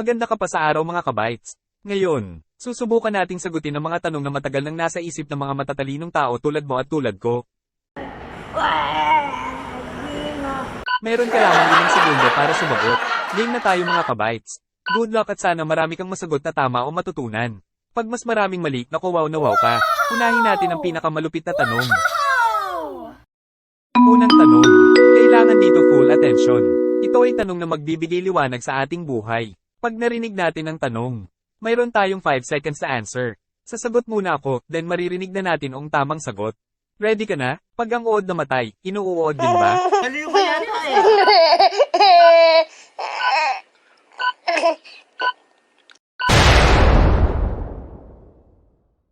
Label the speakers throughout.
Speaker 1: Maganda ka pa sa araw mga kabites. Ngayon, susubukan nating sagutin ang mga tanong na matagal nang nasa isip ng mga matatalinong tao tulad mo at tulad ko. Meron ka lamang ilang segundo para sumagot. Game na tayo mga kabites. Good luck at sana marami kang masagot na tama o matutunan. Pag mas maraming mali, naku wow na wow ka. Unahin natin ang pinakamalupit na tanong. Unang tanong. Kailangan dito full attention. Ito ay tanong na magbibigay liwanag sa ating buhay. Pag narinig natin ang tanong, mayroon tayong 5 seconds na answer. Sasagot muna ako, then maririnig na natin ang tamang sagot. Ready ka na? Pag ang uod namatay, inuuod din ba?
Speaker 2: Maliw ka yata eh.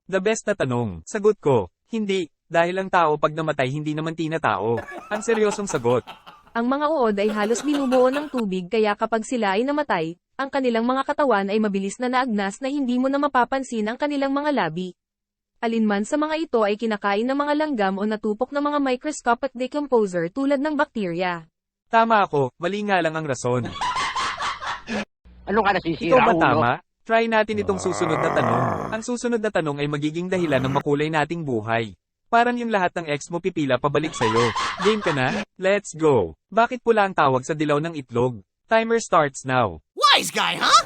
Speaker 1: The best na tanong. Sagot ko, hindi. Dahil ang tao pag namatay hindi naman tinatao. Ang seryosong sagot.
Speaker 3: Ang mga uod ay halos binubuo ng tubig kaya kapag sila ay namatay, ang kanilang mga katawan ay mabilis na naagnas na hindi mo na mapapansin ang kanilang mga labi. Alinman sa mga ito ay kinakain ng mga langgam o natupok ng mga microscopic decomposer tulad ng bakterya.
Speaker 1: Tama ako, mali nga lang ang rason.
Speaker 2: Ano ka nasisira,
Speaker 1: ba
Speaker 2: ulo?
Speaker 1: tama? Try natin itong susunod na tanong. Ang susunod na tanong ay magiging dahilan ng makulay nating buhay. Parang yung lahat ng ex mo pipila pabalik sa'yo. Game ka na? Let's go! Bakit pula ang tawag sa dilaw ng itlog? Timer starts now.
Speaker 2: Wise guy, huh?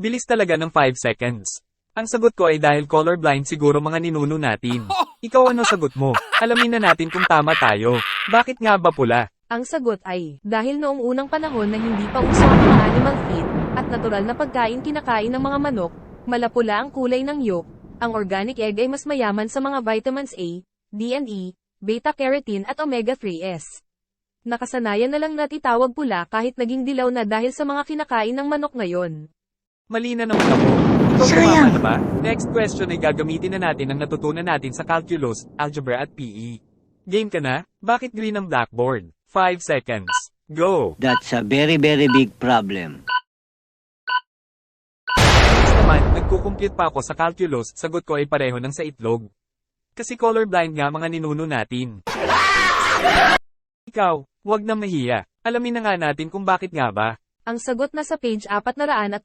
Speaker 1: Bilis talaga ng 5 seconds. Ang sagot ko ay dahil colorblind siguro mga ninuno natin. Ikaw ano sagot mo? Alamin na natin kung tama tayo. Bakit nga ba pula?
Speaker 3: Ang sagot ay, dahil noong unang panahon na hindi pa uso ang mga animal feed, at natural na pagkain kinakain ng mga manok, malapula ang kulay ng yolk, ang organic egg ay mas mayaman sa mga vitamins A, D and E, beta-carotene at omega-3s. Nakasanayan na lang natin itawag pula kahit naging dilaw na dahil sa mga kinakain ng manok ngayon.
Speaker 1: Mali na naman ako. Ikaw tumama na ba? Next question ay gagamitin na natin ang natutunan natin sa calculus, algebra at PE. Game ka na? Bakit green ang blackboard? 5 seconds. Go!
Speaker 4: That's a very, very big problem.
Speaker 1: Next naman, nagkukumpute pa ako sa calculus, sagot ko ay pareho ng sa itlog. Kasi colorblind nga mga ninuno natin. Ikaw, wag na mahiya. Alamin na nga natin kung bakit nga ba.
Speaker 3: Ang sagot na sa page 434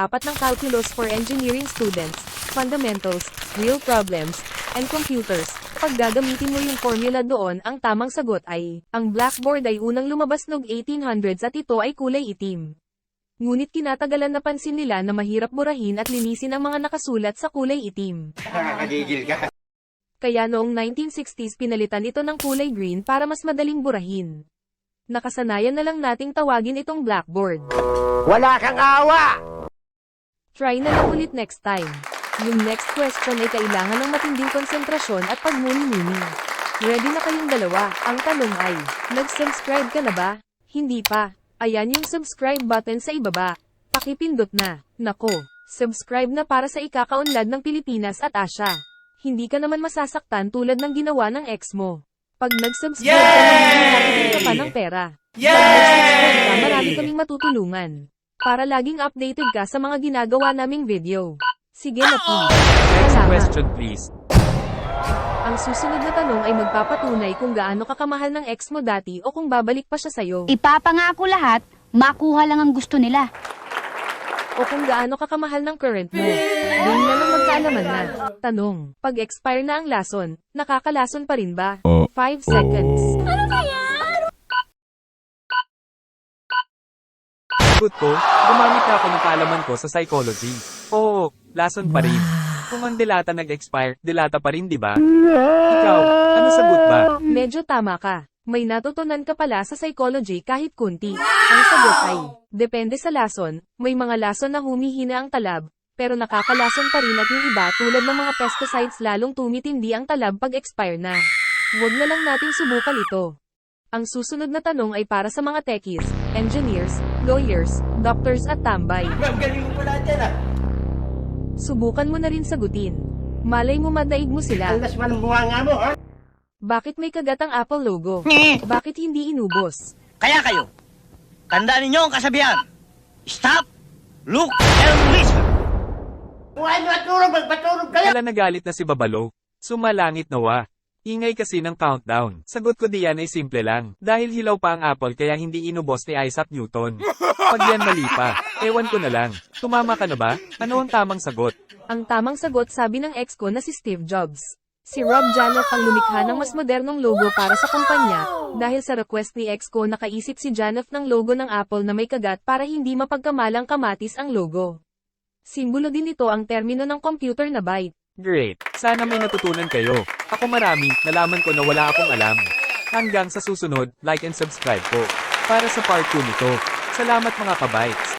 Speaker 3: ng Calculus for Engineering Students, Fundamentals, Real Problems, and Computers. Pag gagamitin mo yung formula doon, ang tamang sagot ay, ang blackboard ay unang lumabas noong 1800s at ito ay kulay itim. Ngunit kinatagalan napansin nila na mahirap burahin at linisin ang mga nakasulat sa kulay itim.
Speaker 2: Nakakagigil ka.
Speaker 3: Kaya noong 1960s pinalitan ito ng kulay green para mas madaling burahin. Nakasanayan na lang nating tawagin itong blackboard.
Speaker 2: Wala kang awa!
Speaker 3: Try na lang ulit next time. Yung next question ay kailangan ng matinding konsentrasyon at pagmuni-muni. Ready na kayong dalawa? Ang tanong ay, nag-subscribe ka na ba? Hindi pa. Ayan yung subscribe button sa ibaba. Pakipindot na. Nako, subscribe na para sa ikakaunlad ng Pilipinas at Asya. Hindi ka naman masasaktan tulad ng ginawa ng ex mo. Pag nag-subscribe ka na, makakabili ka pa ng pera. Pag nag-subscribe ka, marami kaming matutulungan. Para laging updated ka sa mga ginagawa naming video. Sige na please.
Speaker 1: Next question please.
Speaker 3: Ang susunod na tanong ay magpapatunay kung gaano ka kamahal ng ex mo dati o kung babalik pa siya sa'yo.
Speaker 5: Ipapangako lahat, makuha lang ang gusto nila.
Speaker 3: O kung gaano ka kamahal ng current mo. Doon na lang magkaalaman na. Tanong, pag expire na ang lason, nakakalason pa rin ba? 5 seconds.
Speaker 1: Sagot ko, gumamit na ako ng kaalaman ko sa psychology. Oo, lason pa rin. Kung ang dilata nag-expire, dilata pa rin di ba? Ikaw, ano sagot ba?
Speaker 3: Medyo tama ka. May natutunan ka pala sa psychology kahit kunti. Ang sagot ay, depende sa lason, may mga lason na humihina ang talab, pero nakakalason pa rin at yung iba tulad ng mga pesticides lalong tumitindi ang talab pag expire na. Huwag na lang natin subukan ito. Ang susunod na tanong ay para sa mga techies, engineers, lawyers, doctors at tambay.
Speaker 2: Ang galing mo pala dyan ah.
Speaker 3: Subukan mo na rin sagutin. Malay mo madaig mo sila.
Speaker 2: Ang lasman ng bunganga mo, ha?
Speaker 3: Bakit may kagat ang Apple logo? Bakit hindi inubos?
Speaker 4: Kaya kayo, tandaan ninyo ang kasabihan. Stop, look, and listen.
Speaker 2: Kung ay matulog, magpatulog kayo!
Speaker 1: Wala nagalit na si Babalo. Sumalangit nawa. Ingay kasi ng countdown. Sagot ko diyan ay simple lang. Dahil hilaw pa ang apple kaya hindi inubos ni Isaac Newton. Pag yan mali pa, ewan ko na lang. Tumama ka na ba? Ano ang tamang sagot?
Speaker 3: Ang tamang sagot sabi ng ex ko na si Steve Jobs. Si Rob Janoff ang lumikha ng mas modernong logo para sa kumpanya, dahil sa request ni ex ko nakaisip si Janoff ng logo ng Apple na may kagat para hindi mapagkamalang kamatis ang logo. Simbolo din ito ang termino ng computer na byte.
Speaker 1: Great. Sana may natutunan kayo. Ako marami, nalaman ko na wala akong alam. Hanggang sa susunod, like and subscribe po. Para sa part 2 nito. Salamat mga kabites.